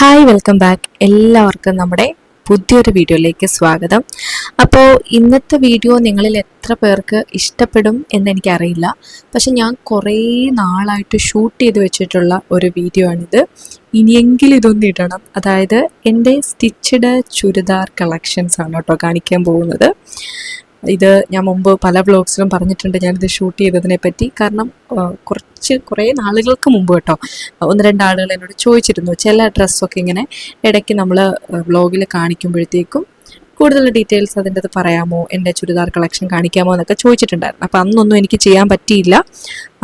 Hi welcome back എല്ലാവർക്കും നമ്മുടെ പുതിയൊരു വീഡിയോയിലേക്ക് സ്വാഗതം. അപ്പോൾ ഇന്നത്തെ വീഡിയോ നിങ്ങളിൽ എത്ര പേർക്ക് ഇഷ്ടപ്പെടും എന്ന് എനിക്കറിയില്ല പക്ഷെ ഞാൻ കുറേ നാളായിട്ട് ഷൂട്ട് ചെയ്ത് വെച്ചിട്ടുള്ള ഒരു വീഡിയോ ആണിത്. ഇനിയെങ്കിലും ഇതൊന്നും ഇടണം. അതായത് എന്റെ സ്റ്റിച്ചഡ് ചുരിദാർ കളക്ഷൻസ് ആണ് കേട്ടോ കാണിക്കാൻ പോകുന്നത്. ഇത് ഞാൻ മുമ്പ് പല വ്ളോഗ്സിലും പറഞ്ഞിട്ടുണ്ട്. ഞാനിത് ഷൂട്ട് ചെയ്തതിനെ പറ്റി കാരണം കുറച്ച് കുറേ നാളുകൾക്ക് മുമ്പ് കേട്ടോ ഒന്ന് രണ്ട് ആളുകൾ എന്നോട് ചോദിച്ചിരുന്നു. ചില ഡ്രസ്സൊക്കെ ഇങ്ങനെ ഇടയ്ക്ക് നമ്മൾ വ്ളോഗിൽ കാണിക്കുമ്പോഴത്തേക്കും കൂടുതൽ ഡീറ്റെയിൽസ് അതിന്റെ അത് പറയാമോ? എന്റെ ചുരിദാർ കളക്ഷൻ കാണിക്കാമോ എന്നൊക്കെ ചോദിച്ചിട്ടുണ്ടായിരുന്നു. അപ്പോൾ അന്നൊന്നും എനിക്ക് ചെയ്യാൻ പറ്റിയില്ല.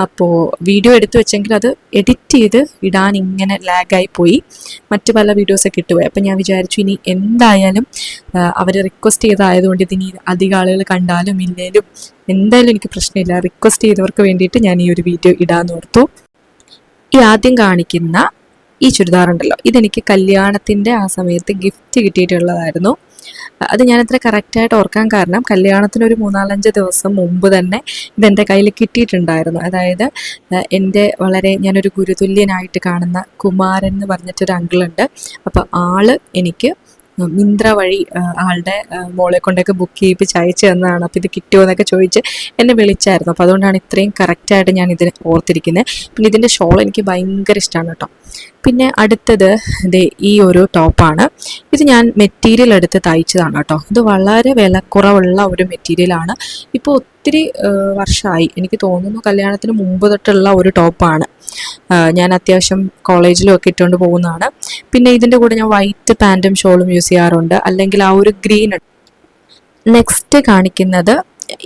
അപ്പോൾ വീഡിയോ എടുത്തു വെച്ചെങ്കിൽ അത് എഡിറ്റ് ചെയ്ത് ഇടാൻ ഇങ്ങനെ ലാഗായി പോയി. മറ്റു പല വീഡിയോസൊക്കെ ഇട്ടുപോയി അപ്പോൾ ഞാൻ വിചാരിച്ചു ഇനി എന്തായാലും അവർ റിക്വസ്റ്റ് ചെയ്തതായതുകൊണ്ട് ഇതിനി അധികം ആളുകൾ കണ്ടാലും ഇല്ലേലും എന്തായാലും എനിക്ക് പ്രശ്നമില്ല. റിക്വസ്റ്റ് ചെയ്തവർക്ക് വേണ്ടിയിട്ട് ഞാൻ ഈ ഒരു വീഡിയോ ഇടാൻ ഓർത്തു. ഈ ആദ്യം കാണിക്കുന്ന ഈ ചുരിദാർ ഉണ്ടല്ലോ. ഇതെനിക്ക് കല്യാണത്തിന്റെ ആ സമയത്ത് ഗിഫ്റ്റ് കിട്ടിയിട്ടുള്ളതായിരുന്നു. അത് ഞാൻ അത്ര കറക്റ്റായിട്ട് ഓർക്കാൻ കാരണം കല്യാണത്തിന് ഒരു മൂന്നാലഞ്ച് ദിവസം മുമ്പ് തന്നെ ഇതെന്റെ കയ്യിൽ കിട്ടിയിട്ടുണ്ടായിരുന്നു. അതായത് എന്റെ വളരെ ഞാനൊരു ഗുരുതുല്യനായിട്ട് കാണുന്ന കുമാരൻ എന്ന് പറഞ്ഞിട്ടൊരു അങ്കിളുണ്ട് അപ്പോൾ ആൾ എനിക്ക് മിന്ത്ര വഴി ആളുടെ മോളെ കൊണ്ടൊക്കെ ബുക്ക് ചെയ്യിപ്പിച്ച് അയച്ചു തന്നതാണ്. അപ്പോൾ ഇത് കിട്ടുമോ എന്നൊക്കെ ചോദിച്ച് എന്നെ വിളിച്ചായിരുന്നു. അപ്പോൾ അതുകൊണ്ടാണ് ഇത്രയും കറക്റ്റായിട്ട് ഞാൻ ഇതിനെ ഓർത്തിരിക്കുന്നത് പിന്നെ ഇതിന്റെ ഷോൾ എനിക്ക് ഭയങ്കര ഇഷ്ടമാണ് കേട്ടോ. പിന്നെ അടുത്തത് ദേ ഈ ഒരു ടോപ്പാണ് ഇത് ഞാൻ മെറ്റീരിയൽ എടുത്ത് തയ്ച്ചതാണ് കേട്ടോ. ഇത് വളരെ വിലക്കുറവുള്ള ഒരു മെറ്റീരിയലാണ് ഇപ്പോൾ ഒത്തിരി വർഷമായി എനിക്ക് തോന്നുന്നു കല്യാണത്തിന് മുമ്പ് തൊട്ടുള്ള ഒരു ടോപ്പാണ് ഞാൻ അത്യാവശ്യം കോളേജിലും ഒക്കെ ഇട്ടുകൊണ്ട് പോകുന്നതാണ്. പിന്നെ ഇതിന്റെ കൂടെ ഞാൻ വൈറ്റ് പാന്റും ഷോളും യൂസ് ചെയ്യാറുണ്ട്. അല്ലെങ്കിൽ ആ ഒരു ഗ്രീൻ നെക്സ്റ്റ് കാണിക്കുന്നത്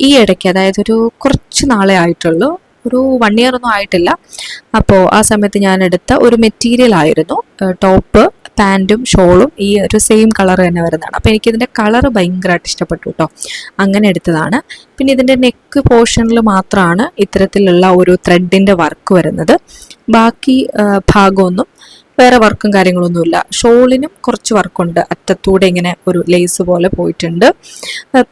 ഈ ഇടയ്ക്ക് അതായത് ഒരു കുറച്ച് നാളെ ആയിട്ടുള്ളൂ. ഒരു വൺ ഇയർ ഒന്നും ആയിട്ടില്ല. അപ്പോൾ ആ സമയത്ത് ഞാൻ എടുത്ത ഒരു മെറ്റീരിയൽ ആയിരുന്നു ടോപ്പ് പാന്റും ഷോളും ഈ ഒരു സെയിം കളർ തന്നെ വരുന്നതാണ്. അപ്പോൾ എനിക്കിതിന്റെ കളർ ഭയങ്കരമായിട്ട് ഇഷ്ടപ്പെട്ടു കേട്ടോ അങ്ങനെ എടുത്തതാണ്. പിന്നെ ഇതിന്റെ നെക്ക് പോർഷനിൽ മാത്രമാണ് ഇത്തരത്തിലുള്ള ഒരു ത്രെഡിന്റെ വർക്ക് വരുന്നത്. ബാക്കി ഭാഗമൊന്നും വേറെ വർക്കും കാര്യങ്ങളൊന്നുമില്ല ഷോളിനും കുറച്ച് വർക്കുണ്ട് അറ്റത്തൂടെ ഇങ്ങനെ ഒരു ലേസ് പോലെ പോയിട്ടുണ്ട്.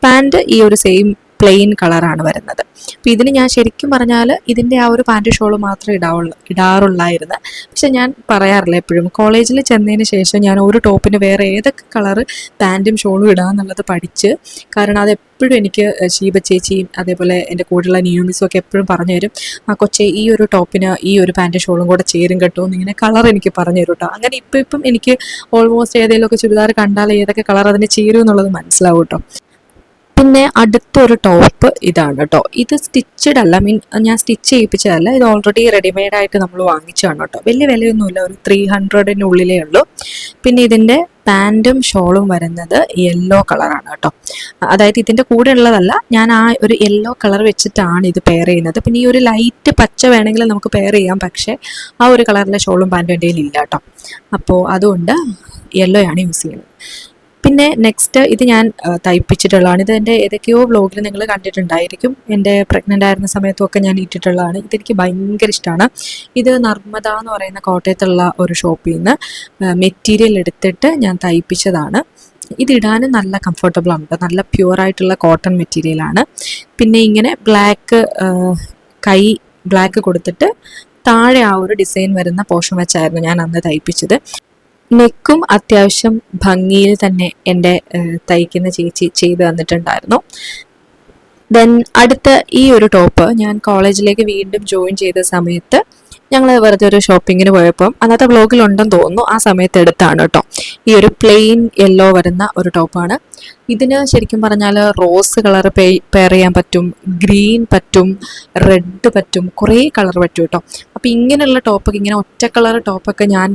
പാന്റ് ഈ ഒരു സെയിം പ്ലെയിൻ കളറാണ് വരുന്നത്. അപ്പോൾ ഇതിന് ഞാൻ ശരിക്കും പറഞ്ഞാൽ ഇതിന്റെ ആ ഒരു പാന്റ് ഷോൾ മാത്രമേ ഇടാവുള്ളൂ ഇടാറുള്ളായിരുന്നു. പക്ഷെ ഞാൻ പറയാറില്ല എപ്പോഴും. കോളേജിൽ ചെന്നതിന് ശേഷം ഞാൻ ഒരു ടോപ്പിന് വേറെ ഏതൊക്കെ കളറ് പാന്റും ഷോളും ഇടാന്നുള്ളത് പഠിച്ച് കാരണം അത് എപ്പോഴും എനിക്ക് ശീബ ചേച്ചിയും അതേപോലെ എന്റെ കൂടെയുള്ള നിയോമിസും ഒക്കെ എപ്പോഴും പറഞ്ഞു തരും. ആ കൊച്ചെ ഈ ഒരു ടോപ്പിന് ഈ ഒരു പാന്റും ഷോളും കൂടെ ചേരും കേട്ടോ എന്നിങ്ങനെ കളർ എനിക്ക് പറഞ്ഞു തരും കേട്ടോ. അങ്ങനെ ഇപ്പം ഇപ്പം എനിക്ക് ഓൾമോസ്റ്റ് ഏതെങ്കിലുമൊക്കെ ചുരിദാർ കണ്ടാൽ ഏതൊക്കെ കളർ അതിന് ചേരും എന്നുള്ളത് മനസ്സിലാവും കേട്ടോ. പിന്നെ അടുത്തൊരു ടോപ്പ് ഇതാണ് കേട്ടോ ഇത് സ്റ്റിച്ചഡ് അല്ല മീൻ ഞാൻ സ്റ്റിച്ച് ചെയ്യിപ്പിച്ചതല്ല ഇത് ഓൾറെഡി റെഡിമെയ്ഡ് ആയിട്ട് നമ്മൾ വാങ്ങിച്ചതാണ് കേട്ടോ വലിയ വിലയൊന്നുമില്ല ഒരു ത്രീ ഹൺഡ്രഡിനുള്ളിലേ ഉള്ളൂ. പിന്നെ ഇതിന്റെ പാന്റും ഷോളും വരുന്നത് യെല്ലോ കളറാണ് കേട്ടോ അതായത് ഇതിന്റെ കൂടെ ഉള്ളതല്ല ഞാൻ ആ ഒരു യെല്ലോ കളർ വെച്ചിട്ടാണ് ഇത് പെയർ ചെയ്യുന്നത്. പിന്നെ ഈ ഒരു ലൈറ്റ് പച്ച വേണമെങ്കിൽ നമുക്ക് പെയർ ചെയ്യാം പക്ഷേ ആ ഒരു കളറിലെ ഷോളും പാന്റും എന്റെ കയ്യിൽ ഇല്ല കേട്ടോ അപ്പോൾ അതുകൊണ്ട് യെല്ലോയാണ് യൂസ് ചെയ്യുന്നത്. പിന്നെ നെക്സ്റ്റ് ഇത് ഞാൻ തയ്പ്പിച്ചിട്ടുള്ളതാണ്. ഇത് എന്റെ ഏതൊക്കെയോ വ്ളോഗിൽ നിങ്ങൾ കണ്ടിട്ടുണ്ടായിരിക്കും. എന്റെ പ്രഗ്നന്റ് ആയിരുന്ന സമയത്തും ഒക്കെ ഞാൻ ഇട്ടിട്ടുള്ളതാണ്. ഇതെനിക്ക് ഭയങ്കര ഇഷ്ടമാണ് ഇത് നർമ്മദ എന്ന് പറയുന്ന കോട്ടയത്തുള്ള ഒരു ഷോപ്പിൽ നിന്ന് മെറ്റീരിയൽ എടുത്തിട്ട് ഞാൻ തയ്പ്പിച്ചതാണ്. ഇതിടാനും നല്ല കംഫർട്ടബിൾ ആണ്. നല്ല പ്യുവർ ആയിട്ടുള്ള കോട്ടൺ മെറ്റീരിയലാണ് പിന്നെ ഇങ്ങനെ ബ്ലാക്ക് കൈ ബ്ലാക്ക് കൊടുത്തിട്ട് താഴെ ആ ഒരു ഡിസൈൻ വരുന്ന പോഷൻ വെച്ചായിരുന്നു ഞാൻ അന്ന് തയ്പ്പിച്ചത്. നെക്കും അത്യാവശ്യം ഭംഗിയിൽ തന്നെ എന്റെ തയ്ക്കുന്ന ചേച്ചി ചെയ്തു തന്നിട്ടുണ്ടായിരുന്നു. ദെൻ അടുത്ത ഈ ഒരു ടോപ്പ് ഞാൻ കോളേജിലേക്ക് വീണ്ടും ജോയിൻ ചെയ്ത സമയത്ത് ഞങ്ങൾ വെറുതെ ഒരു ഷോപ്പിങ്ങിന് പോയപ്പോൾ അന്നത്തെ വ്ളോഗിൽ ഉണ്ടെന്ന് തോന്നുന്നു ആ സമയത്ത് എടുത്താണ് കേട്ടോ ഈ ഒരു പ്ലെയിൻ യെല്ലോ വരുന്ന ഒരു ടോപ്പാണ് ഇതിന് ശരിക്കും പറഞ്ഞാൽ റോസ് കളർ പെയർ ചെയ്യാൻ പറ്റും ഗ്രീൻ പറ്റും റെഡ് പറ്റും കുറേ കളർ പറ്റും കേട്ടോ അപ്പോൾ ഇങ്ങനെയുള്ള ടോപ്പൊക്കെ ഇങ്ങനെ ഒറ്റ കളർ ടോപ്പൊക്കെ ഞാൻ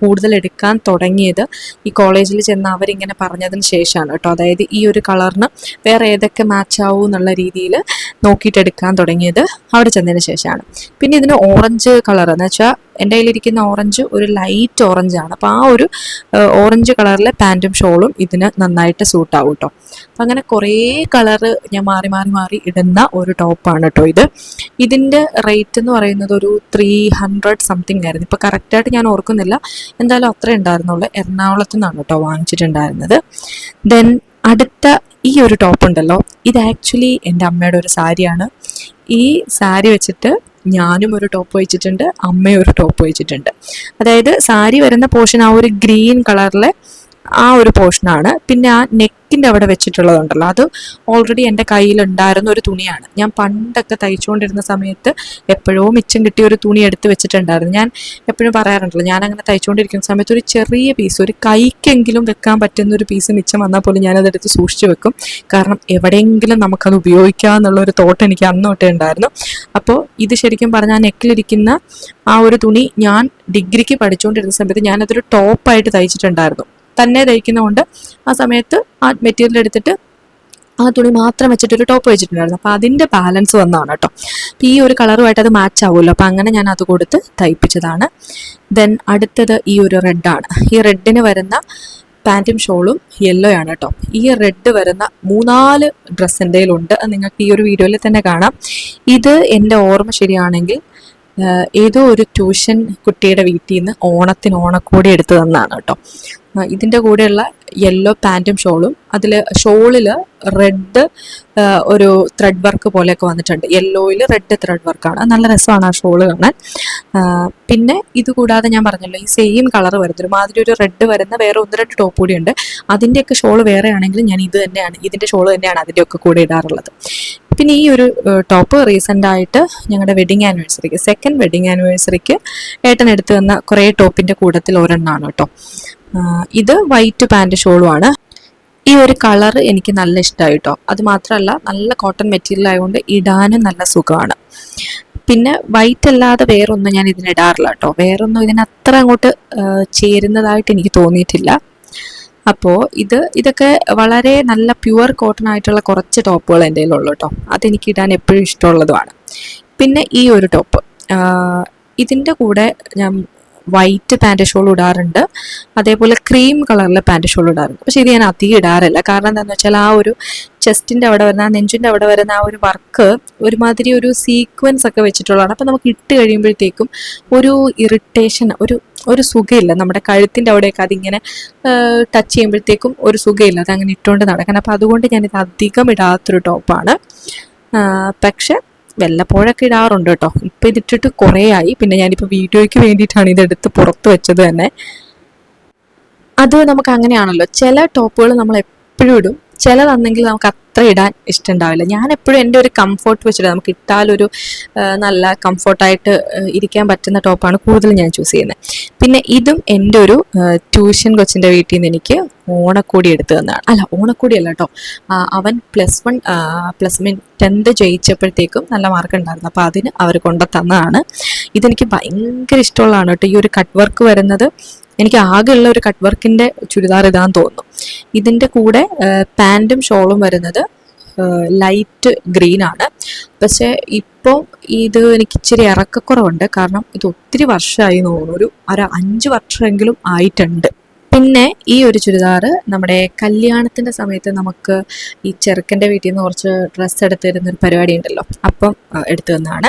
കൂടുതൽ എടുക്കാൻ തുടങ്ങിയത് ഈ കോളേജിൽ ചെന്ന് അവരിങ്ങനെ പറഞ്ഞതിന് ശേഷമാണ് കേട്ടോ അതായത് ഈ ഒരു കളറിന് വേറെ ഏതൊക്കെ മാച്ച് ആവും എന്നുള്ള രീതിയിൽ നോക്കിയിട്ട് എടുക്കാൻ തുടങ്ങിയത് അവിടെ ചെന്നതിന് ശേഷമാണ് പിന്നെ ഇതിന് ഓറഞ്ച് കളർ എന്ന് വെച്ചാൽ എന്റെ കയ്യിലിരിക്കുന്ന ഓറഞ്ച് ഒരു ലൈറ്റ് ഓറഞ്ച് ആണ്. അപ്പോൾ ആ ഒരു ഓറഞ്ച് കളറിലെ പാന്റും ഷോളും ഇതിന് നന്നായിട്ട് സൂട്ട് ആവും കേട്ടോ അപ്പം അങ്ങനെ കുറേ കളറ് ഞാൻ മാറി മാറി മാറി ഇടുന്ന ഒരു ടോപ്പാണ് കേട്ടോ ഇത്. ഇതിന്റെ റേറ്റ് എന്ന് പറയുന്നത് ഒരു ത്രീ ഹൺഡ്രഡ് സംതിങ് ആയിരുന്നു. ഇപ്പോൾ കറക്റ്റായിട്ട് ഞാൻ ഓർക്കുന്നില്ല. എന്തായാലും അത്രേ ഉണ്ടായിരുന്നുള്ളൂ. എറണാകുളത്ത് നിന്നാണ് കേട്ടോ വാങ്ങിച്ചിട്ടുണ്ടായിരുന്നത്. ദെൻ അടുത്ത ഈ ഒരു ടോപ്പ് ഉണ്ടല്ലോ. ഇത് ആക്ച്വലി എന്റെ അമ്മയുടെ ഒരു സാരിയാണ്. ഈ സാരി വെച്ചിട്ട് ഞാനും ഒരു ടോപ്പ് വെച്ചിട്ടുണ്ട് അമ്മയും ഒരു ടോപ്പ് വെച്ചിട്ടുണ്ട്. അതായത് സാരി വരുന്ന പോർഷൻ ആ ഒരു ഗ്രീൻ കളറിലെ ആ ഒരു പോർഷനാണ്. പിന്നെ ആ നെക്കിന്റെ അവിടെ വെച്ചിട്ടുള്ളതുണ്ടല്ലോ. അത് ഓൾറെഡി എന്റെ കയ്യിലുണ്ടായിരുന്ന ഒരു തുണിയാണ്. ഞാൻ പണ്ടൊക്കെ തയ്ച്ചുകൊണ്ടിരുന്ന സമയത്ത് എപ്പോഴോ മിച്ചം കിട്ടിയ ഒരു തുണി എടുത്ത് വെച്ചിട്ടുണ്ടായിരുന്നു. ഞാൻ എപ്പോഴും പറയാറുണ്ടല്ലോ ഞാൻ അങ്ങനെ തയ്ച്ചുകൊണ്ടിരിക്കുന്ന സമയത്ത് ഒരു ചെറിയ പീസ് ഒരു കൈക്കെങ്കിലും വെക്കാൻ പറ്റുന്ന ഒരു പീസ് മിച്ചം വന്നാൽ പോലും ഞാനതെടുത്ത് സൂക്ഷിച്ചു വെക്കും. കാരണം എവിടെയെങ്കിലും നമുക്കത് ഉപയോഗിക്കാം എന്നുള്ള ഒരു തോട്ട് എനിക്ക് അന്ന് തൊട്ടേ ഉണ്ടായിരുന്നു. അപ്പോൾ ഇത് ശരിക്കും പറഞ്ഞാൽ നെക്കിലിരിക്കുന്ന ആ ഒരു തുണി ഞാൻ ഡിഗ്രിക്ക് പഠിച്ചുകൊണ്ടിരുന്ന സമയത്ത് ഞാനതൊരു ടോപ്പായിട്ട് തയ്ച്ചിട്ടുണ്ടായിരുന്നു. തന്നെ തയ്ക്കുന്നതുകൊണ്ട് ആ സമയത്ത് ആ മെറ്റീരിയൽ എടുത്തിട്ട് ആ തുണി മാത്രം വെച്ചിട്ട് ഒരു ടോപ്പ് വെച്ചിട്ടുണ്ടായിരുന്നു. അപ്പോൾ അതിന്റെ ബാലൻസ് വന്നതാണ് കേട്ടോ. അപ്പോൾ ഈ ഒരു കളറുമായിട്ട് അത് മാച്ച് ആവുമല്ലോ. അപ്പോൾ അങ്ങനെ ഞാൻ അത് കൊടുത്ത് തയ്പ്പിച്ചതാണ്. ദെൻ അടുത്തത് ഈ ഒരു റെഡാണ് ഈ റെഡിന് വരുന്ന പാന്റും ഷോളും യെല്ലോ ആണ് കേട്ടോ. ഈ റെഡ് വരുന്ന മൂന്നാൽ ഡ്രസ്സ് അത് നിങ്ങൾക്ക് ഈ ഒരു വീഡിയോയിൽ തന്നെ കാണാം. ഇത് എന്റെ ഓർമ്മ ശരിയാണെങ്കിൽ ഏതോ ഒരു ട്യൂഷൻ കുട്ടിയുടെ വീട്ടിൽ നിന്ന് ഓണത്തിന് ഓണക്കോടി എടുത്ത് തന്നതാണ് കേട്ടോ. ഇതിന്റെ കൂടെയുള്ള യെല്ലോ പാന്റും ഷോളും അതിൽ ഷോളിൽ റെഡ് ഒരു ത്രെഡ് വർക്ക് പോലെയൊക്കെ വന്നിട്ടുണ്ട്. യെല്ലോയിൽ റെഡ് ത്രെഡ് വർക്കാണ് നല്ല രസമാണ് ആ ഷോൾ കാണാൻ. പിന്നെ ഇത് കൂടാതെ ഞാൻ പറഞ്ഞല്ലോ ഈ സെയിം കളർ വരുന്ന ഒരുമാതിരി ഒരു റെഡ് വരുന്ന വേറെ ഒന്ന് രണ്ട് ടോപ്പ് കൂടി ഉണ്ട്. അതിന്റെയൊക്കെ ഷോൾ വേറെയാണെങ്കിലും ഞാൻ ഇത് തന്നെയാണ് ഇതിന്റെ ഷോൾ തന്നെയാണ് അതിന്റെയൊക്കെ കൂടെ ഇടാറുള്ളത്. പിന്നെ ഈ ഒരു ടോപ്പ് റീസെന്റ് ആയിട്ട് ഞങ്ങളുടെ വെഡിങ് ആനിവേഴ്സറിക്ക് സെക്കൻഡ് വെഡിങ് ആനിവേഴ്സറിക്ക് ഏട്ടൻ എടുത്തു വന്ന കുറേ ടോപ്പിന്റെ കൂട്ടത്തിൽ ഒരെണ്ണമാണ് കേട്ടോ ഇത് വൈറ്റ് പാന്റ് ഷോളുമാണ് ഈ ഒരു കളർ എനിക്ക് നല്ല ഇഷ്ടമായി കേട്ടോ അത് മാത്രമല്ല നല്ല കോട്ടൺ മെറ്റീരിയൽ ആയതുകൊണ്ട് ഇടാനും നല്ല സുഖമാണ്. പിന്നെ വൈറ്റ് അല്ലാതെ വേറൊന്നും ഞാൻ ഇതിനിടാറില്ല കേട്ടോ വേറൊന്നും ഇതിന് അത്ര അങ്ങോട്ട് ചേരുന്നതായിട്ട് എനിക്ക് തോന്നിയിട്ടില്ല. അപ്പോൾ ഇത് ഇതൊക്കെ വളരെ നല്ല പ്യുവർ കോട്ടൺ ആയിട്ടുള്ള കുറച്ച് ടോപ്പുകൾ എന്റെ കയ്യിലുള്ളൂ കേട്ടോ. അതെനിക്ക് ഇടാൻ എപ്പോഴും ഇഷ്ടമുള്ളതുമാണ്. പിന്നെ ഈ ഒരു ടോപ്പ് ഇതിന്റെ കൂടെ ഞാൻ വൈറ്റ് പാന്റ് ഷോൾ ഇടാറുണ്ട്. അതേപോലെ ക്രീം കളറിലെ പാന്റ് ഷോൾ ഇടാറുണ്ട്. പക്ഷേ ഇത് ഞാൻ അധികം ഇടാറില്ല. കാരണം എന്താണെന്ന് വെച്ചാൽ ആ ഒരു ചെസ്റ്റിന്റെ അവിടെ വരുന്ന ആ നെഞ്ചിന്റെ അവിടെ വരുന്ന ആ ഒരു വർക്ക് ഒരുമാതിരി ഒരു സീക്വൻസ് ഒക്കെ വെച്ചിട്ടുള്ളതാണ്. അപ്പോൾ നമുക്ക് ഇട്ട് കഴിയുമ്പോഴത്തേക്കും ഒരു ഇറിറ്റേഷൻ ഒരു ഒരു സുഖമില്ല നമ്മുടെ കഴുത്തിന്റെ അവിടെയൊക്കെ അതിങ്ങനെ ടച്ച് ചെയ്യുമ്പോഴത്തേക്കും ഒരു സുഖമില്ല അത് അങ്ങനെ ഇട്ടുകൊണ്ട് നടക്കണം. അപ്പോൾ അതുകൊണ്ട് ഞാനിത് അധികം ഇടാത്തൊരു ടോപ്പാണ് പക്ഷെ വല്ലപ്പോഴൊക്കെ ഇടാറുണ്ട് കേട്ടോ. ഇപ്പം ഇതിട്ടിട്ട് കുറേ ആയി. പിന്നെ ഞാനിപ്പോൾ വീഡിയോയ്ക്ക് വേണ്ടിയിട്ടാണ് ഇതെടുത്ത് പുറത്ത് വെച്ചത് തന്നെ. അത് നമുക്ക് അങ്ങനെയാണല്ലോ. ചില ടോപ്പുകൾ നമ്മൾ എപ്പോഴും ഇടും. ചിലതാണെങ്കിൽ നമുക്ക് അത്ര ഇടാൻ ഇഷ്ടമുണ്ടാവില്ല. ഞാൻ എപ്പോഴും എന്റെ ഒരു കംഫോർട്ട് വെച്ചിട്ട് നമുക്ക് ഇട്ടാലൊരു നല്ല കംഫോർട്ടായിട്ട് ഇരിക്കാൻ പറ്റുന്ന ടോപ്പാണ് കൂടുതൽ ഞാൻ ചൂസ് ചെയ്യുന്നത് പിന്നെ ഇതും എന്റെ ഒരു ട്യൂഷൻ കൊച്ചിന്റെ വീട്ടിൽ നിന്ന് എനിക്ക് ഓണക്കോടി എടുത്തു തന്നതാണ്. അല്ല ഓണക്കോടി അല്ല കേട്ടോ അവൻ പ്ലസ് വൺ പ്ലസ് മീൻ ടെൻത്ത് ജയിച്ചപ്പോഴത്തേക്കും നല്ല മാർക്ക് ഉണ്ടായിരുന്നു. അപ്പോൾ അതിന് അവർ കൊണ്ടു തന്നതാണ് ഇതെനിക്ക് ഭയങ്കര ഇഷ്ടമുള്ളതാണ് കേട്ടോ ഈ ഒരു കട്ട് വർക്ക് വരുന്നത് എനിക്ക് ആകെയുള്ള ഒരു കട്ട് വർക്കിന്റെ ചുരിദാർ ഇതാന്ന് തോന്നുന്നു. ഇതിന്റെ കൂടെ പാന്റും ഷോളും വരുന്നത് ലൈറ്റ് ഗ്രീൻ ആണ്. പക്ഷേ ഇപ്പോൾ ഇത് എനിക്ക് ഇച്ചിരി ഇറക്കക്കുറവുണ്ട്. കാരണം ഇത് ഒത്തിരി വർഷമായി തോന്നുന്നു. ഒരു ഒരു അഞ്ച് വർഷമെങ്കിലും ആയിട്ടുണ്ട്. പിന്നെ ഈ ഒരു ചുരിദാർ നമ്മുടെ കല്യാണത്തിന്റെ സമയത്ത് നമുക്ക് ഈ ചെറുക്കന്റെ വീട്ടിൽ നിന്ന് കുറച്ച് ഡ്രസ്സ് എടുത്ത് തരുന്നൊരു പരിപാടി ഉണ്ടല്ലോ. അപ്പം എടുത്തു തന്നതാണ്.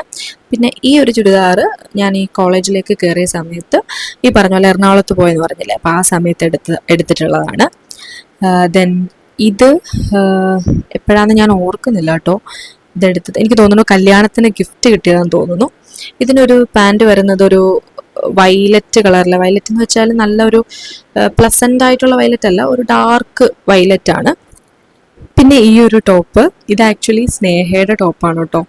പിന്നെ ഈ ഒരു ചുരിദാർ ഞാൻ ഈ കോളേജിലേക്ക് കയറിയ സമയത്ത് ഈ പറഞ്ഞ പോലെ എറണാകുളത്ത് പോയെന്ന് പറഞ്ഞില്ലേ? അപ്പോൾ ആ സമയത്ത് എടുത്ത് എടുത്തിട്ടുള്ളതാണ്. ദെൻ ഇത് എപ്പോഴാണെന്ന് ഞാൻ ഓർക്കുന്നില്ല കേട്ടോ. ഇതെടുത്തത് എനിക്ക് തോന്നുന്നു കല്യാണത്തിന് ഗിഫ്റ്റ് കിട്ടിയതാണെന്ന് തോന്നുന്നു. ഇതിനൊരു പാന്റ് വരുന്നത് ഒരു വൈലറ്റ് കളറിലെ വയലറ്റ് എന്ന് വെച്ചാൽ നല്ലൊരു പ്ലസന്റ് ആയിട്ടുള്ള വയലറ്റ് അല്ല ഒരു ഡാർക്ക് വയലറ്റ് ആണ്. പിന്നെ ഈ ഒരു ടോപ്പ് ഇത് ആക്ച്വലി സ്നേഹയുടെ ടോപ്പാണ് കേട്ടോ.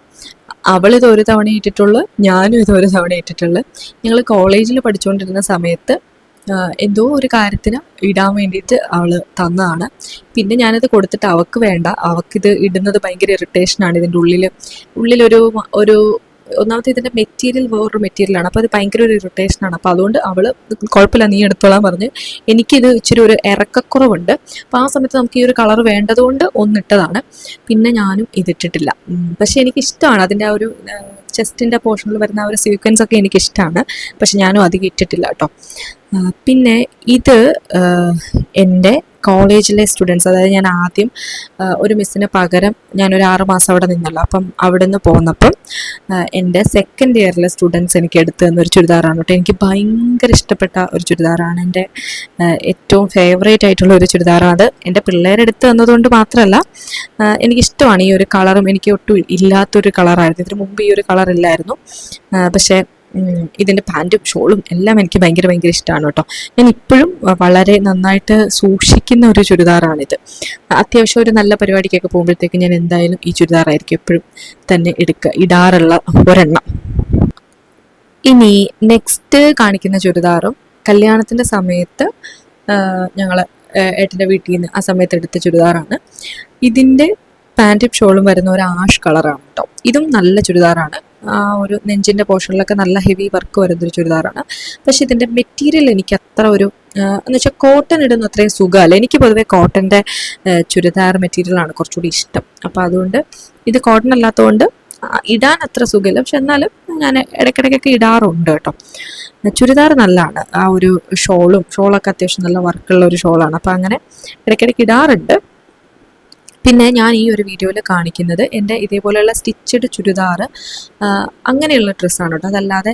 അവൾ ഇത് ഒരു തവണ ഇട്ടിട്ടുള്ളൂ ഞാനും ഇത് ഒരു തവണ ഇട്ടിട്ടുള്ളൂ. ഞങ്ങൾ കോളേജിൽ പഠിച്ചുകൊണ്ടിരുന്ന സമയത്ത് എന്തോ ഒരു കാര്യത്തിന് ഇടാൻ വേണ്ടിയിട്ട് അവൾ തന്നതാണ്. പിന്നെ ഞാനത് കൊടുത്തിട്ട് അവൾക്ക് വേണ്ട. അവൾക്കിത് ഇടുന്നത് ഭയങ്കര ഇറിറ്റേഷനാണ് ഇതിന്റെ ഉള്ളിൽ ഉള്ളിലൊരു ഒരു ഒന്നാമത്തെ ഇതിന്റെ മെറ്റീരിയൽ വേറൊരു മെറ്റീരിയലാണ് അപ്പോൾ അത് ഭയങ്കര ഒരു ഇറിറ്റേഷനാണ് അപ്പോൾ അതുകൊണ്ട് അവൾ കുഴപ്പമില്ല നീ എടുത്തോളാൻ പറഞ്ഞ്. എനിക്കിത് ഇച്ചിരി ഒരു ഇറക്കക്കുറവുണ്ട്. അപ്പോൾ ആ സമയത്ത് നമുക്ക് ഈ ഒരു കളർ വേണ്ടതുകൊണ്ട് ഒന്നിട്ടതാണ്. പിന്നെ ഞാനും ഇതിട്ടിട്ടില്ല. പക്ഷേ എനിക്കിഷ്ടമാണ് അതിന്റെ ആ ഒരു ചെസ്റ്റിന്റെ പോർഷനിൽ വരുന്ന ആ ഒരു സീക്വൻസ് ഒക്കെ എനിക്കിഷ്ടമാണ് പക്ഷെ ഞാനും അധികം ഇട്ടിട്ടില്ല കേട്ടോ. പിന്നെ ഇത് എന്റെ കോളേജിലെ സ്റ്റുഡൻസ് അതായത് ഞാൻ ആദ്യം ഒരു മിസ്സിന് പകരം ഞാനൊരു ആറ് മാസം അവിടെ നിന്നല്ലോ. അപ്പം അവിടെ നിന്ന് പോന്നപ്പം എന്റെ സെക്കൻഡ് ഇയറിലെ സ്റ്റുഡൻസ് എനിക്ക് എടുത്തു തന്ന ഒരു ചുരിദാറാണ് കേട്ടോ. എനിക്ക് ഭയങ്കര ഇഷ്ടപ്പെട്ട ഒരു ചുരിദാറാണ്. എന്റെ ഏറ്റവും ഫേവറേറ്റ് ആയിട്ടുള്ള ഒരു ചുരിദാറാണ് അത്. എന്റെ പിള്ളേരെടുത്ത് തന്നതുകൊണ്ട് മാത്രമല്ല എനിക്കിഷ്ടമാണ് ഈ ഒരു കളറും. എനിക്ക് ഒട്ടും ഇല്ലാത്തൊരു കളറായിരുന്നു. ഇതിന് മുമ്പ് ഈ ഒരു കളറില്ലായിരുന്നു. പക്ഷേ ഇതിന്റെ പാന്റും ഷോളും എല്ലാം എനിക്ക് ഭയങ്കര ഭയങ്കര ഇഷ്ടമാണ് കേട്ടോ. ഞാൻ ഇപ്പോഴും വളരെ നന്നായിട്ട് സൂക്ഷിക്കുന്ന ഒരു ചുരിദാറാണിത്. അത്യാവശ്യം ഒരു നല്ല പരിപാടിക്കൊക്കെ പോകുമ്പോഴത്തേക്ക് ഞാൻ എന്തായാലും ഈ ചുരിദാറായിരിക്കും എപ്പോഴും തന്നെ എടുക്കുക ഇടാറുള്ള ഒരെണ്ണം. ഇനി നെക്സ്റ്റ് കാണിക്കുന്ന ചുരിദാറും കല്യാണത്തിന്റെ സമയത്ത് ഞങ്ങൾ ഏട്ടന്റെ വീട്ടിൽ നിന്ന് ആ സമയത്ത് എടുത്ത ചുരിദാറാണ്. ഇതിന്റെ പാന്റും ഷോളും വരുന്ന ഒരു ആഷ് കളറാണ് കേട്ടോ. ഇതും നല്ല ചുരിദാറാണ്. ആ ഒരു നെഞ്ചിന്റെ പോർഷനിലൊക്കെ നല്ല ഹെവി വർക്ക് വരുന്നൊരു ചുരിദാറാണ്. പക്ഷെ ഇതിന്റെ മെറ്റീരിയൽ എനിക്ക് അത്ര ഒരു എന്ന് വെച്ചാൽ കോട്ടൺ ഇടുന്ന അത്രയും സുഖമല്ല. എനിക്ക് പൊതുവേ കോട്ടന്റെ ചുരിദാർ മെറ്റീരിയലാണ് കുറച്ചുകൂടി ഇഷ്ടം. അപ്പോൾ അതുകൊണ്ട് ഇത് കോട്ടൺ അല്ലാത്തതുകൊണ്ട് ഇടാൻ അത്ര സുഖമില്ല. പക്ഷെ എന്നാലും ഞാൻ ഇടയ്ക്കിടയ്ക്കൊക്കെ ഇടാറുണ്ട് കേട്ടോ. ചുരിദാർ നല്ലതാണ്. ആ ഒരു ഷോളും ഷോളൊക്കെ അത്യാവശ്യം നല്ല വർക്കുള്ള ഒരു ഷോളാണ്. അപ്പോൾ അങ്ങനെ ഇടയ്ക്കിടയ്ക്ക് ഇടാറുണ്ട്. പിന്നെ ഞാൻ ഈ ഒരു വീഡിയോയിൽ കാണിക്കുന്നത് എന്റെ ഇതേപോലെയുള്ള സ്റ്റിച്ചഡ് ചുരിദാർ അങ്ങനെയുള്ള ഡ്രസ്സാണ് കേട്ടോ. അതല്ലാതെ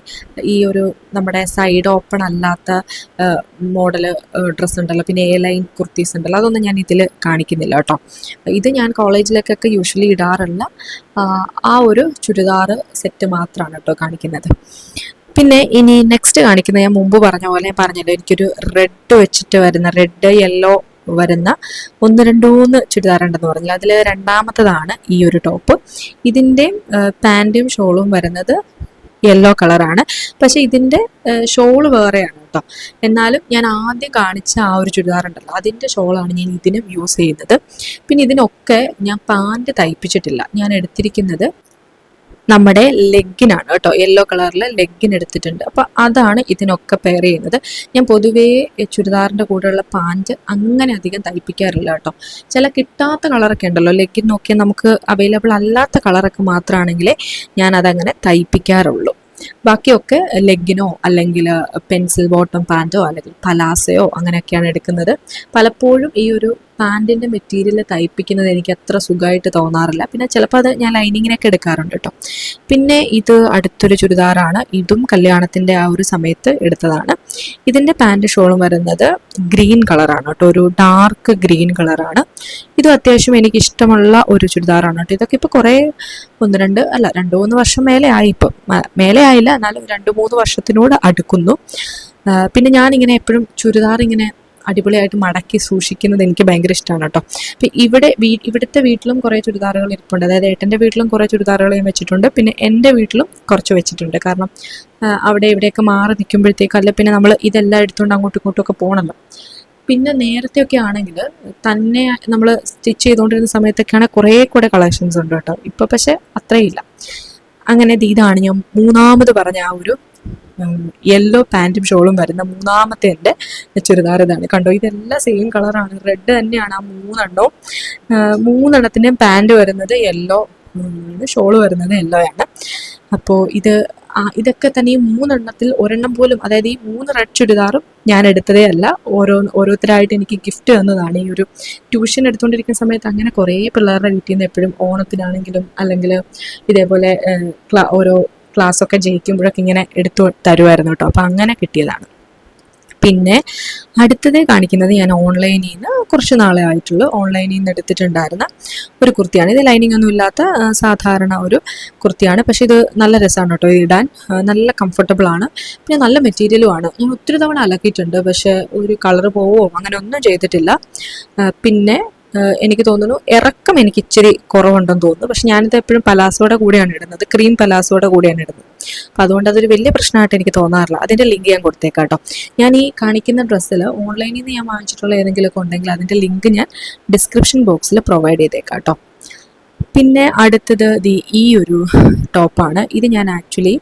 ഈ ഒരു നമ്മുടെ സൈഡ് ഓപ്പൺ അല്ലാത്ത മോഡൽ ഡ്രസ്സ് ഉണ്ടല്ലോ. പിന്നെ എ ലൈൻ കുർത്തീസ് ഉണ്ടല്ലോ. അതൊന്നും ഞാൻ ഇതിൽ കാണിക്കുന്നില്ല കേട്ടോ. ഇത് ഞാൻ കോളേജിലേക്കൊക്കെ യൂഷ്വലി ഇടാറുള്ള ആ, ഒരു ചുരിദാർ സെറ്റ് മാത്രമാണ് കേട്ടോ കാണിക്കുന്നത്. പിന്നെ ഇനി നെക്സ്റ്റ് കാണിക്കുന്നത് ഞാൻ മുമ്പ് പറഞ്ഞ പോലെ പറഞ്ഞല്ലോ എനിക്കൊരു റെഡ് വെച്ചിട്ട് വരുന്ന റെഡ് യെല്ലോ വരുന്ന ഒന്ന് രണ്ട് മൂന്ന് ചുരിദാറുണ്ടെന്ന് പറഞ്ഞു. അതിൽ രണ്ടാമത്തതാണ് ഈ ഒരു ടോപ്പ് ഇതിന്റെ പാന്റും ഷോളും വരുന്നത് യെല്ലോ കളറാണ് പക്ഷെ ഇതിന്റെ ഷോൾ വേറെയാണ് കേട്ടോ. എന്നാലും ഞാൻ ആദ്യം കാണിച്ച ആ ഒരു ചുരിദാർ ഉണ്ടല്ലോ അതിന്റെ ഷോളാണ് ഞാൻ ഇതിനും യൂസ് ചെയ്യുന്നത്. പിന്നെ ഇതിനൊക്കെ ഞാൻ പാന്റ് തയ്പ്പിച്ചിട്ടില്ല. ഞാൻ എടുത്തിരിക്കുന്നത് നമ്മുടെ ലെഗിനാണ് കേട്ടോ. യെല്ലോ കളറിൽ ലെഗിൻ എടുത്തിട്ടുണ്ട്. അപ്പോൾ അതാണ് ഇതിനൊക്കെ പെയർ ചെയ്യുന്നത്. ഞാൻ പൊതുവേ ചുരിദാറിന്റെ കൂടെയുള്ള പാന്റ് അങ്ങനെ അധികം തയ്പ്പിക്കാറില്ല കേട്ടോ. ചില കിട്ടാത്ത കളറൊക്കെ ഉണ്ടല്ലോ. ലെഗിൻ നോക്കിയാൽ നമുക്ക് അവൈലബിൾ അല്ലാത്ത കളറൊക്കെ മാത്രമാണെങ്കിലേ ഞാൻ അതങ്ങനെ തയ്പ്പിക്കാറുള്ളൂ. ബാക്കിയൊക്കെ ലെഗിനോ അല്ലെങ്കിൽ പെൻസിൽ ബോട്ടം പാന്റോ അല്ലെങ്കിൽ പലാസയോ അങ്ങനെയൊക്കെയാണ് എടുക്കുന്നത്. പലപ്പോഴും ഈ ഒരു പാന്റിന്റെ മെറ്റീരിയൽ തയ്പ്പിക്കുന്നത് എനിക്ക് അത്ര സുഖമായിട്ട് തോന്നാറില്ല. പിന്നെ ചിലപ്പോൾ അത് ഞാൻ ലൈനിങ്ങിനൊക്കെ എടുക്കാറുണ്ട് കേട്ടോ പിന്നെ ഇത് അടുത്തൊരു ചുരിദാറാണ്. ഇതും കല്യാണത്തിന്റെ ആ ഒരു സമയത്ത് എടുത്തതാണ്. ഇതിന്റെ പാന്റ് ഷോളും വരുന്നത് ഗ്രീൻ കളറാണ് കേട്ടോ ഒരു ഡാർക്ക് ഗ്രീൻ കളറാണ് ഇതും അത്യാവശ്യം എനിക്ക് ഇഷ്ടമുള്ള ഒരു ചുരിദാറാണ് കേട്ടോ ഇതൊക്കെ ഇപ്പോൾ കുറേ ഒന്ന് രണ്ട് അല്ല രണ്ട് മൂന്ന് വർഷം മേലെ ആയി ഇപ്പം. മേലെ ആയില്ല. എന്നാലും രണ്ട് മൂന്ന് വർഷത്തിനോട് അടുക്കുന്നു. പിന്നെ ഞാനിങ്ങനെ എപ്പോഴും ചുരിദാർ ഇങ്ങനെ അടിപൊളിയായിട്ട് മടക്കി സൂക്ഷിക്കുന്നത് എനിക്ക് ഭയങ്കര ഇഷ്ടമാണ് കേട്ടോ. അപ്പം ഇവിടെ ഇവിടുത്തെ വീട്ടിലും കുറേ ചുരിദാറുകൾ ഇരിപ്പുണ്ട്. അതായത് ഏട്ടന്റെ വീട്ടിലും കുറേ ചുരിദാറുകൾ ഞാൻ വെച്ചിട്ടുണ്ട്. പിന്നെ എന്റെ വീട്ടിലും കുറച്ച് വെച്ചിട്ടുണ്ട്. കാരണം അവിടെ ഇവിടെയൊക്കെ മാറി നിൽക്കുമ്പോഴത്തേക്കും അല്ല പിന്നെ നമ്മൾ ഇതെല്ലാം എടുത്തുകൊണ്ട് അങ്ങോട്ടും ഇങ്ങോട്ടും ഒക്കെ പോകണമല്ലോ പിന്നെ നേരത്തെയൊക്കെ ആണെങ്കിൽ തന്നെ നമ്മൾ സ്റ്റിച്ച് ചെയ്തുകൊണ്ടിരുന്ന സമയത്തൊക്കെയാണെങ്കിൽ കുറേ കൂടെ കളക്ഷൻസ് ഉണ്ട് കേട്ടോ. ഇപ്പോൾ പക്ഷേ അത്രയില്ല അങ്ങനെ ഇതാണ് ഞാൻ മൂന്നാമത് പറഞ്ഞ ആ ഒരു യെല്ലോ പാന്റും ഷോളും വരുന്ന മൂന്നാമത്തെ എന്റെ ചുരിദാർ ഇതാണ്. കണ്ടോ? ഇതെല്ലാം സെയിം കളറാണ് റെഡ് തന്നെയാണ് ആ മൂന്നെണ്ണവും മൂന്നെണ്ണത്തിന്റെയും പാന്റ് വരുന്നത് യെല്ലോ ഷോൾ വരുന്നത് യെല്ലോ ആണ്. അപ്പോൾ ഇത് ഇതൊക്കെ തന്നെ ഈ മൂന്നെണ്ണത്തിൽ ഒരെണ്ണം പോലും അതായത് ഈ മൂന്ന് റെഡ് ചുരിദാറും ഞാൻ എടുത്തതേ അല്ല. ഓരോ ഓരോരുത്തരായിട്ട് എനിക്ക് ഗിഫ്റ്റ് തന്നതാണ്. ഈ ഒരു ട്യൂഷൻ എടുത്തുകൊണ്ടിരിക്കുന്ന സമയത്ത് അങ്ങനെ കുറേ പിള്ളേരുടെ വീട്ടിൽ നിന്ന് എപ്പോഴും ഓണത്തിനാണെങ്കിലും അല്ലെങ്കിൽ ഇതേപോലെ ഓരോ ക്ലാസ്സൊക്കെ ജയിക്കുമ്പോഴൊക്കെ ഇങ്ങനെ എടുത്തു തരുമായിരുന്നു കേട്ടോ. അപ്പോൾ അങ്ങനെ കിട്ടിയതാണ്. പിന്നെ അടുത്തത് കാണിക്കുന്നത് ഞാൻ ഓൺലൈനിൽ നിന്ന് കുറച്ച് നാളെ ആയിട്ടുള്ളൂ. ഓൺലൈനിൽ നിന്ന് എടുത്തിട്ടുണ്ടായിരുന്ന ഒരു കുർത്തിയാണ്. ഇത് ലൈനിങ് ഒന്നും ഇല്ലാത്ത സാധാരണ ഒരു കുർത്തിയാണ്. പക്ഷേ ഇത് നല്ല രസമാണ് കേട്ടോ ഇടാൻ. നല്ല കംഫർട്ടബിൾ ആണ്. പിന്നെ നല്ല മെറ്റീരിയലും ആണ്. ഞാൻ ഒത്തിരി തവണ അലക്കിയിട്ടുണ്ട്. പക്ഷേ ഒരു കളർ പോവോ അങ്ങനെ ഒന്നും ചെയ്തിട്ടില്ല. പിന്നെ എനിക്ക് തോന്നുന്നു ഇറക്കം എനിക്ക് ഇച്ചിരി കുറവുണ്ടെന്ന് തോന്നുന്നു. പക്ഷെ ഞാനിത് എപ്പോഴും പലാസോടെ കൂടെയാണ് ഇടുന്നത്. ക്രീം പലാസോടെ കൂടെയാണ് ഇടുന്നത്. അപ്പം അതുകൊണ്ട് അതൊരു വലിയ പ്രശ്നമായിട്ട് എനിക്ക് തോന്നാറില്ല. അതിന്റെ ലിങ്ക് ഞാൻ കൊടുത്തേക്കാം കേട്ടോ. ഞാൻ ഈ കാണിക്കുന്ന ഡ്രസ്സിൽ ഓൺലൈനിൽ നിന്ന് ഞാൻ വാങ്ങിച്ചിട്ടുള്ള ഏതെങ്കിലുമൊക്കെ ഉണ്ടെങ്കിൽ അതിന്റെ ലിങ്ക് ഞാൻ ഡിസ്ക്രിപ്ഷൻ ബോക്സിൽ പ്രൊവൈഡ് ചെയ്തേക്കാം കേട്ടോ. പിന്നെ അടുത്തത് ദി ഈ ഒരു ടോപ്പാണ്. ഇത് ഞാൻ ആക്ച്വലി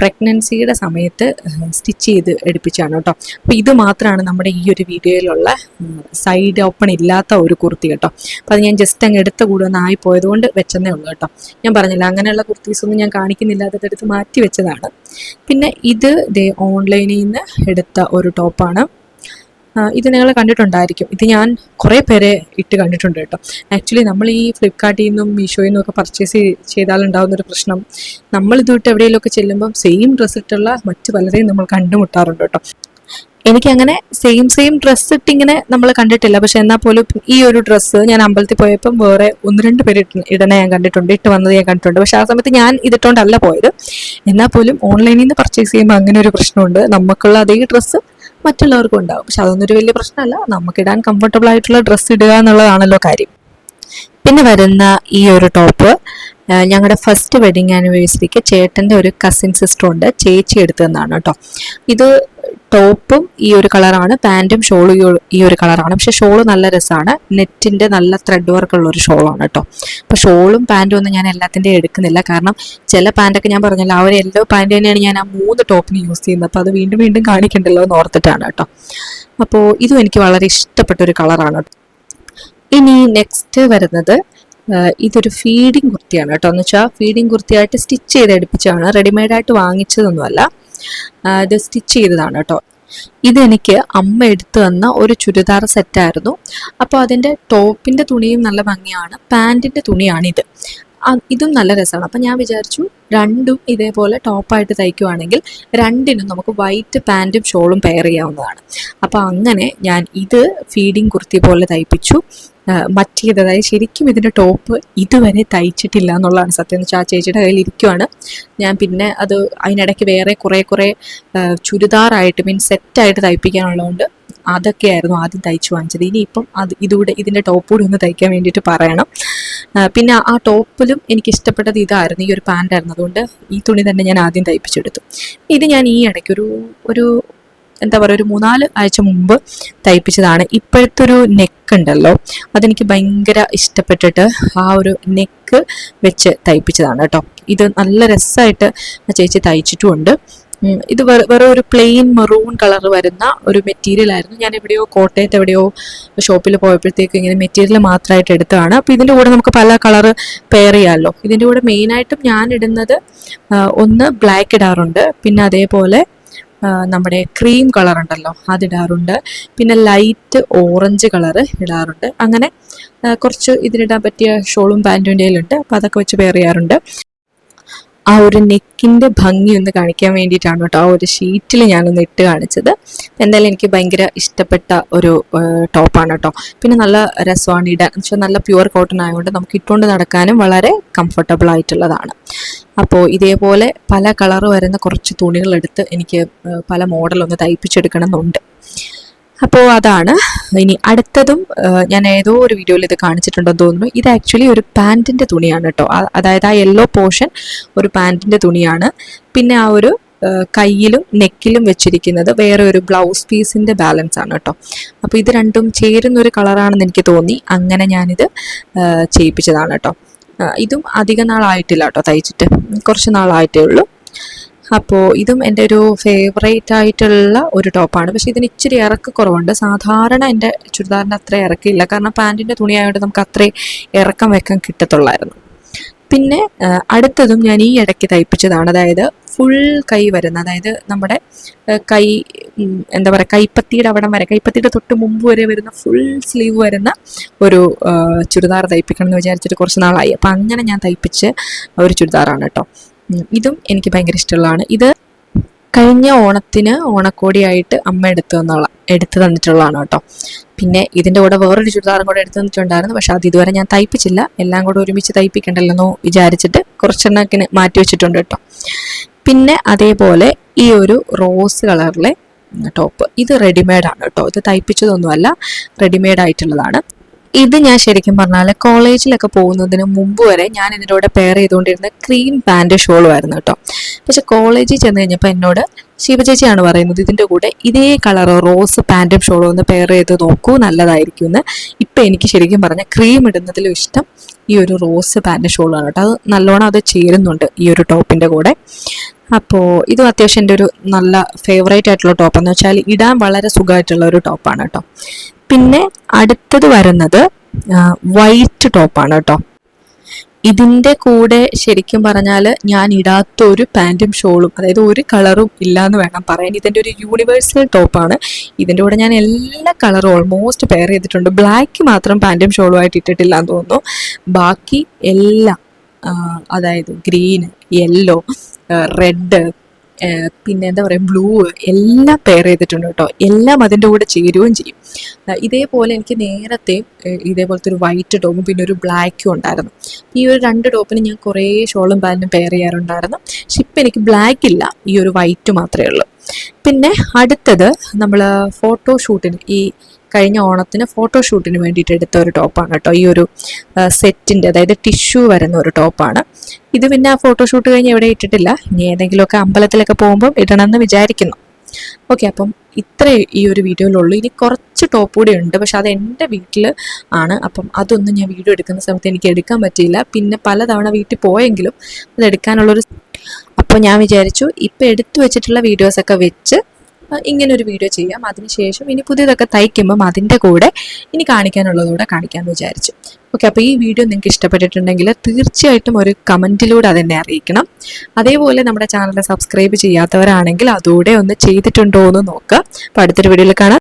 പ്രഗ്നൻസിയുടെ സമയത്ത് സ്റ്റിച്ച് ചെയ്ത് എടുപ്പിച്ചാണ് കേട്ടോ. അപ്പോൾ ഇത് മാത്രമാണ് നമ്മുടെ ഈ ഒരു വീഡിയോയിലുള്ള സൈഡ് ഓപ്പൺ ഇല്ലാത്ത ഒരു കുർത്തി കേട്ടോ. അപ്പോൾ അത് ഞാൻ ജസ്റ്റ് അങ്ങ് എടുത്ത കൂടെ ഒന്ന് ആയി പോയതുകൊണ്ട് വെച്ചെന്നേ ഉള്ളൂ കേട്ടോ. ഞാൻ പറഞ്ഞില്ല അങ്ങനെയുള്ള കുർത്തീസൊന്നും ഞാൻ കാണിക്കുന്നില്ല എടുത്ത് മാറ്റി വെച്ചതാണ്. പിന്നെ ഇത് ദേ ഓൺലൈനിൽ നിന്ന് എടുത്ത ഒരു ടോപ്പാണ്. ഇത് നിങ്ങൾ കണ്ടിട്ടുണ്ടായിരിക്കും. ഇത് ഞാൻ കുറേ പേരെ ഇട്ട് കണ്ടിട്ടുണ്ട് കേട്ടോ. ആക്ച്വലി നമ്മൾ ഈ ഫ്ലിപ്കാർട്ടിൽ നിന്നും മീഷോയിൽ നിന്നും ഒക്കെ പർച്ചേസ് ചെയ്താലുണ്ടാകുന്ന ഒരു പ്രശ്നം. നമ്മൾ ഇതുവിട്ട് എവിടെയെങ്കിലുമൊക്കെ ചെല്ലുമ്പം സെയിം ഡ്രസ്സ് ഇട്ടുള്ള മറ്റു പലരെയും നമ്മൾ കണ്ടുമുട്ടാറുണ്ട് കേട്ടോ. എനിക്കങ്ങനെ സെയിം സെയിം ഡ്രസ്സ് ഇട്ടിങ്ങനെ നമ്മൾ കണ്ടിട്ടില്ല. പക്ഷെ എന്നാൽ പോലും ഈ ഒരു ഡ്രസ്സ് ഞാൻ അമ്പലത്തിൽ പോയപ്പം വേറെ ഒന്ന് രണ്ട് പേര് ഇടനെ ഞാൻ കണ്ടിട്ടുണ്ട്. ഇട്ട് വന്നത് ഞാൻ കണ്ടിട്ടുണ്ട്. പക്ഷെ ആ സമയത്ത് ഞാൻ ഇതിട്ടോണ്ടല്ല പോയത്. എന്നാൽ പോലും ഓൺലൈനിൽ നിന്ന് പർച്ചേസ് ചെയ്യുമ്പോൾ അങ്ങനെ ഒരു പ്രശ്നമുണ്ട്. നമുക്കുള്ള അതേ ഡ്രസ്സ് മറ്റുള്ളവർക്കും ഉണ്ടാവും. പക്ഷെ അതൊന്നും ഒരു വലിയ പ്രശ്നമല്ല. നമുക്കിടാൻ കംഫർട്ടബിൾ ആയിട്ടുള്ള ഡ്രസ്സ് ഇടുക എന്നുള്ളതാണല്ലോ കാര്യം. പിന്നെ വരുന്ന ഈ ഒരു ടോപ്പ് ഞങ്ങളുടെ ഫസ്റ്റ് വെഡിങ് ആനിവേഴ്സറിക്ക് ചേട്ടന്റെ ഒരു കസിൻ സിസ്റ്റർ ഉണ്ട് ചേച്ചി എടുത്തു തന്നാണ് കേട്ടോ ഇത് ടോപ്പും ഈ ഒരു കളറാണ് പാന്റും ഷോളും ഈ ഒരു കളറാണ് പക്ഷെ ഷോൾ നല്ല രസമാണ് നെറ്റിന്റെ നല്ല ത്രെഡ് വർക്ക് ഉള്ള ഒരു ഷോളാണ് കേട്ടോ അപ്പോൾ ഷോളും പാന്റും ഒന്നും ഞാൻ എല്ലാത്തിന്റെയും എടുക്കുന്നില്ല. കാരണം ചില പാന്റൊക്കെ ഞാൻ പറഞ്ഞല്ലോ ആ ഒരു യെല്ലോ പാന്റ് തന്നെയാണ് ഞാൻ ആ മൂന്ന് ടോപ്പിന് യൂസ് ചെയ്യുന്നത്. അപ്പോൾ അത് വീണ്ടും വീണ്ടും കാണിക്കണ്ടല്ലോ എന്ന് ഓർത്തിട്ടാണ് കേട്ടോ അപ്പോൾ ഇതും എനിക്ക് വളരെ ഇഷ്ടപ്പെട്ട ഒരു കളറാണ് ഇനി നെക്സ്റ്റ് വരുന്നത് ഇതൊരു ഫീഡിങ് കുർത്തിയാണ് കേട്ടോ. എന്ന് വെച്ചാൽ ഫീഡിങ് കുർത്തിയായിട്ട് സ്റ്റിച്ച് ചെയ്ത് എടുപ്പിച്ചതാണ്. റെഡിമെയ്ഡായിട്ട് വാങ്ങിച്ചതൊന്നുമല്ല. ഇത് സ്റ്റിച്ച് ചെയ്തതാണ് കേട്ടോ. ഇതെനിക്ക് അമ്മ എടുത്തു തന്ന ഒരു ചുരിദാർ സെറ്റായിരുന്നു അപ്പോൾ അതിന്റെ ടോപ്പിന്റെ തുണിയും നല്ല ഭംഗിയാണ്. പാന്റിന്റെ തുണിയാണ് ഇത് നല്ല രസമാണ്. അപ്പം ഞാൻ വിചാരിച്ചു രണ്ടും ഇതേപോലെ ടോപ്പായിട്ട് തയ്ക്കുവാണെങ്കിൽ രണ്ടിനും നമുക്ക് വൈറ്റ് പാന്റും ഷോളും പെയർ ചെയ്യാവുന്നതാണ്. അപ്പോൾ അങ്ങനെ ഞാൻ ഇത് ഫീഡിങ് കുർത്തി പോലെ തയ്പ്പിച്ചു. മറ്റേത് അതായത് ശരിക്കും ഇതിന്റെ ടോപ്പ് ഇതുവരെ തയ്ച്ചിട്ടില്ല എന്നുള്ളതാണ് സത്യം. എന്ന് വെച്ചാൽ ആ ചേച്ചിയുടെ കയ്യിൽ ഇരിക്കുവാണ്. ഞാൻ പിന്നെ അത് അതിനിടയ്ക്ക് വേറെ കുറേ കുറേ ചുരിദാറായിട്ട് മീൻസ് സെറ്റായിട്ട് തയ്പ്പിക്കാനുള്ളതുകൊണ്ട് അതൊക്കെയായിരുന്നു ആദ്യം തയ്ച്ചു വാങ്ങിച്ചത്. ഇനിയിപ്പം അത് ഇതുകൂടെ ഇതിന്റെ ടോപ്പ് കൂടി ഒന്ന് തയ്ക്കാൻ വേണ്ടിയിട്ട് പറയണം. പിന്നെ ആ ടോപ്പിലും എനിക്ക് ഇഷ്ടപ്പെട്ടത് ഇതായിരുന്നു ഈ ഒരു പാന്റായിരുന്നു അതുകൊണ്ട് ഈ തുണി തന്നെ ഞാൻ ആദ്യം തയ്പ്പിച്ചെടുത്തു. ഇത് ഞാൻ ഈ ഇടയ്ക്ക് ഒരു ഒരു എന്താ പറയുക ഒരു മൂന്നാൽ ആഴ്ച മുമ്പ് തയ്പ്പിച്ചതാണ്. ഇപ്പോഴത്തെ ഒരു നെക്ക് ഉണ്ടല്ലോ അതെനിക്ക് ഭയങ്കര ഇഷ്ടപ്പെട്ടിട്ട് ആ ഒരു നെക്ക് വെച്ച് തയ്പ്പിച്ചതാണ് കേട്ടോ. ഇത് നല്ല രസമായിട്ട് ചേച്ചി തയ്ച്ചിട്ടുമുണ്ട്. ഇത് വെറ- ഒരു പ്ലെയിൻ മെറൂൺ കളർ വരുന്ന ഒരു മെറ്റീരിയൽ ആയിരുന്നു. ഞാൻ എവിടെയോ കോട്ടയത്ത് എവിടെയോ ഷോപ്പിൽ പോയപ്പോഴത്തേക്ക് ഇങ്ങനെ മെറ്റീരിയൽ മാത്രമായിട്ട് എടുത്തതാണ്. അപ്പോൾ ഇതിന്റെ കൂടെ നമുക്ക് പല കളർ പെയർ ചെയ്യാമല്ലോ ഇതിന്റെ കൂടെ മെയിനായിട്ടും ഞാൻ ഇടുന്നത് ഒന്ന് ബ്ലാക്ക് ഇടാറുണ്ട്. പിന്നെ അതേപോലെ നമ്മുടെ ക്രീം കളർ ഉണ്ടല്ലോ അതിടാറുണ്ട് പിന്നെ ലൈറ്റ് ഓറഞ്ച് കളർ ഇടാറുണ്ട്. അങ്ങനെ കുറച്ച് ഇതിനിടാൻ പറ്റിയ ഷോളും പാന്റും ഉണ്ട് അപ്പോൾ അതൊക്കെ വെച്ച് പെയർ ചെയ്യാറുണ്ട്. ആ ഒരു നെക്കിന്റെ ഭംഗി ഒന്ന് കാണിക്കാൻ വേണ്ടിയിട്ടാണ് കേട്ടോ ആ ഒരു ഷീറ്റിൽ ഞാനൊന്ന് ഇട്ട് കാണിച്ചത്. എന്തായാലും എനിക്ക് ഭയങ്കര ഇഷ്ടപ്പെട്ട ഒരു ടോപ്പാണ് കേട്ടോ. പിന്നെ നല്ല രസമാണ് ഇടാൻ വെച്ചാൽ നല്ല പ്യുവർ കോട്ടൺ ആയതുകൊണ്ട് നമുക്ക് ഇട്ടുകൊണ്ട് നടക്കാനും വളരെ കംഫർട്ടബിൾ ആയിട്ടുള്ളതാണ്. അപ്പോൾ ഇതേപോലെ പല കളർ വരുന്ന കുറച്ച് തുണികളെടുത്ത് എനിക്ക് പല മോഡലൊന്ന് തയ്പ്പിച്ചെടുക്കണം എന്നുണ്ട് അപ്പോൾ അതാണ്. ഇനി അടുത്തതും ഞാൻ ഏതോ ഒരു വീഡിയോയിൽ ഇത് കാണിച്ചിട്ടുണ്ടെന്ന് തോന്നുന്നു. ഇത് ആക്ച്വലി ഒരു പാന്റിന്റെ തുണിയാണ് കേട്ടോ. അതായത് ആ യെല്ലോ പോർഷൻ ഒരു പാന്റിന്റെ തുണിയാണ്. പിന്നെ ആ ഒരു കയ്യിലും നെക്കിലും വെച്ചിരിക്കുന്നത് വേറെ ഒരു ബ്ലൗസ് പീസിന്റെ ബാലൻസ് ആണ് കേട്ടോ. അപ്പോൾ ഇത് രണ്ടും ചേരുന്നൊരു കളറാണെന്ന് എനിക്ക് തോന്നി. അങ്ങനെ ഞാനിത് ചെയ്യിപ്പിച്ചതാണ് കേട്ടോ. ഇതും അധിക നാളായിട്ടില്ല കേട്ടോ തയ്ച്ചിട്ട്. കുറച്ച് നാളായിട്ടേ ഉള്ളൂ. അപ്പോൾ ഇതും എന്റെ ഒരു ഫേവറേറ്റ് ആയിട്ടുള്ള ഒരു ടോപ്പാണ് പക്ഷേ ഇതിന് ഇച്ചിരി ഇറക്ക് കുറവുണ്ട്. സാധാരണ എന്റെ ചുരിദാറിന്റെ അത്ര ഇറക്കില്ല കാരണം പാന്റിന്റെ തുണിയായതുകൊണ്ട് നമുക്ക് അത്രയും ഇറക്കം വെക്കാൻ കിട്ടത്തുള്ളായിരുന്നു. പിന്നെ അടുത്തതും ഞാൻ ഈ ഇടയ്ക്ക് തയ്പ്പിച്ചതാണ്. അതായത് ഫുൾ കൈ വരുന്ന അതായത് നമ്മുടെ കൈ എന്താ പറയുക കൈപ്പത്തിയുടെ അവിടം വരെ കൈപ്പത്തിയുടെ തൊട്ട് മുമ്പ് വരെ വരുന്ന ഫുൾ സ്ലീവ് വരുന്ന ഒരു ചുരിദാർ തയ്പ്പിക്കണം എന്ന് വിചാരിച്ചിട്ട് കുറച്ച് നാളായി. അപ്പം അങ്ങനെ ഞാൻ തയ്പ്പിച്ച ഒരു ചുരിദാറാണ് കേട്ടോ. ഇതും എനിക്ക് ഭയങ്കര ഇഷ്ടമുള്ളതാണ്. ഇത് കഴിഞ്ഞ ഓണത്തിന് ഓണക്കോടിയായിട്ട് അമ്മ എടുത്തു തന്നുള്ള എടുത്തു തന്നിട്ടുള്ളതാണ് കേട്ടോ. പിന്നെ ഇതിന്റെ കൂടെ വേറൊരു ചുരിദാറും കൂടെ എടുത്തു തന്നിട്ടുണ്ടായിരുന്നു. പക്ഷെ അത് ഇതുവരെ ഞാൻ തയ്പ്പിച്ചില്ല. എല്ലാം കൂടെ ഒരുമിച്ച് തയ്പ്പിക്കണ്ടല്ലോ എന്ന് വിചാരിച്ചിട്ട് കുറച്ചെണ്ണക്കിന് മാറ്റി വെച്ചിട്ടുണ്ട് കേട്ടോ. പിന്നെ അതേപോലെ ഈ ഒരു റോസ് കളറിലെ ടോപ്പ്. ഇത് റെഡിമെയ്ഡാണ് കേട്ടോ. ഇത് തയ്പ്പിച്ചതൊന്നുമല്ല റെഡിമെയ്ഡ് ആയിട്ടുള്ളതാണ് ഇത് ഞാൻ ശരിക്കും പറഞ്ഞാൽ കോളേജിലൊക്കെ പോകുന്നതിന് മുമ്പ് വരെ ഞാൻ ഇതിന്റെ കൂടെ പെയർ ചെയ്തുകൊണ്ടിരുന്ന ക്രീം പാന്റ് ഷോളും ആയിരുന്നു കേട്ടോ. പക്ഷെ കോളേജിൽ ചെന്ന് കഴിഞ്ഞപ്പോൾ എന്നോട് ശിവചേച്ചിയാണ് പറയുന്നത് ഇതിന്റെ കൂടെ ഇതേ കളർ റോസ് പാന്റും ഷോളും ഒന്ന് പെയർ ചെയ്ത് നോക്കൂ നല്ലതായിരിക്കും എന്ന് ഇപ്പം എനിക്ക് ശരിക്കും പറഞ്ഞാൽ ക്രീം ഇടുന്നതിലും ഇഷ്ടം ഈ ഒരു റോസ് പാറ്റേൺ ഷോളാണ് കേട്ടോ. അത് നല്ലോണം അത് ചേരുന്നുണ്ട് ഈ ഒരു ടോപ്പിന്റെ കൂടെ. അപ്പോൾ ഇതും അത്യാവശ്യം എന്റെ ഒരു നല്ല ഫേവറേറ്റ് ആയിട്ടുള്ള ടോപ്പ് എന്ന് വെച്ചാൽ ഇടാൻ വളരെ സുഖമായിട്ടുള്ള ഒരു ടോപ്പാണ് കേട്ടോ. പിന്നെ അടുത്തത് വരുന്നത് വൈറ്റ് ടോപ്പാണ് കേട്ടോ. ഇതിന്റെ കൂടെ ശരിക്കും പറഞ്ഞാൽ ഞാൻ ഇടാത്ത ഒരു പാന്റും ഷോളും അതായത് ഒരു കളറും ഇല്ല എന്ന് വേണം പറയാൻ. ഇതിന്റെ ഒരു യൂണിവേഴ്സൽ ടോപ്പാണ് ഇതിന്റെ കൂടെ ഞാൻ എല്ലാ കളറും ഓൾമോസ്റ്റ് പെയർ ചെയ്തിട്ടുണ്ട്. ബ്ലാക്ക് മാത്രം പാന്റും ഷോളും ആയിട്ട് ഇട്ടിട്ടില്ല എന്ന് തോന്നുന്നു. ബാക്കി എല്ലാം അതായത് ഗ്രീന് യെല്ലോ റെഡ് പിന്നെ എന്താ പറയുക ബ്ലൂ എല്ലാം പെയർ ചെയ്തിട്ടുണ്ട് കേട്ടോ. എല്ലാം അതിന്റെ കൂടെ ചേരുകയും ചെയ്യും. ഇതേപോലെ എനിക്ക് നേരത്തെ ഇതേപോലത്തെ ഒരു വൈറ്റ് ടോപ്പും പിന്നെ ഒരു ബ്ലാക്കും ഉണ്ടായിരുന്നു. ഈ ഒരു രണ്ട് ടോപ്പിന് ഞാൻ കുറേ ഷോളും പാലിനും പെയർ ചെയ്യാറുണ്ടായിരുന്നു. പക്ഷെ ഇപ്പം എനിക്ക് ബ്ലാക്ക് ഇല്ല. ഈ ഒരു വൈറ്റ് മാത്രമേ ഉള്ളൂ. പിന്നെ അടുത്തത് നമ്മൾ ഫോട്ടോഷൂട്ടിന് ഈ കഴിഞ്ഞ ഓണത്തിന് ഫോട്ടോഷൂട്ടിന് വേണ്ടിയിട്ട് എടുത്ത ഒരു ടോപ്പാണ് കേട്ടോ. ഈ ഒരു സെറ്റിന്റെ അതായത് ടിഷ്യൂ വരുന്ന ഒരു ടോപ്പാണ് ഇത് പിന്നെ ആ ഫോട്ടോഷൂട്ട് കഴിഞ്ഞ് എവിടെ ഇട്ടിട്ടില്ല. ഇനി ഏതെങ്കിലുമൊക്കെ അമ്പലത്തിലൊക്കെ പോകുമ്പോൾ ഇടണമെന്ന് വിചാരിക്കുന്നു. ഓക്കെ അപ്പം ഇത്രേ ഈ ഒരു വീഡിയോയിലുള്ളൂ. ഇനി കുറച്ച് ടോപ്പ് കൂടി ഉണ്ട്. പക്ഷെ അത് എന്റെ വീട്ടിൽ ആണ്. അപ്പം അതൊന്നും ഞാൻ വീഡിയോ എടുക്കുന്ന സമയത്ത് എനിക്ക് എടുക്കാൻ പറ്റിയില്ല. പിന്നെ പലതവണ വീട്ടിൽ പോയെങ്കിലും അത് എടുക്കാനുള്ളൊരു അപ്പോൾ ഞാൻ വിചാരിച്ചു ഇപ്പം എടുത്തു വെച്ചിട്ടുള്ള വീഡിയോസൊക്കെ വെച്ച് ആ, ഇങ്ങനെ ഒരു വീഡിയോ ചെയ്യാം അതിനുശേഷം ഇനി പുതിയതൊക്കെ തയ്ക്കുമ്പം അതിന്റെ കൂടെ ഇനി കാണിക്കാനുള്ളതുകൂടെ കാണിക്കാമെന്ന് വിചാരിച്ചു. ഓക്കെ അപ്പോൾ ഈ വീഡിയോ നിങ്ങൾക്ക് ഇഷ്ടപ്പെട്ടിട്ടുണ്ടെങ്കിൽ തീർച്ചയായിട്ടും ഒരു കമന്റിലൂടെ അതെന്നെ അറിയിക്കണം. അതേപോലെ നമ്മുടെ ചാനൽ സബ്സ്ക്രൈബ് ചെയ്യാത്തവരാണെങ്കിൽ അതോടെ ഒന്ന് ചെയ്തിട്ടുണ്ടോ എന്ന് നോക്കുക അപ്പോൾ അടുത്തൊരു വീഡിയോയിൽ കാണാം.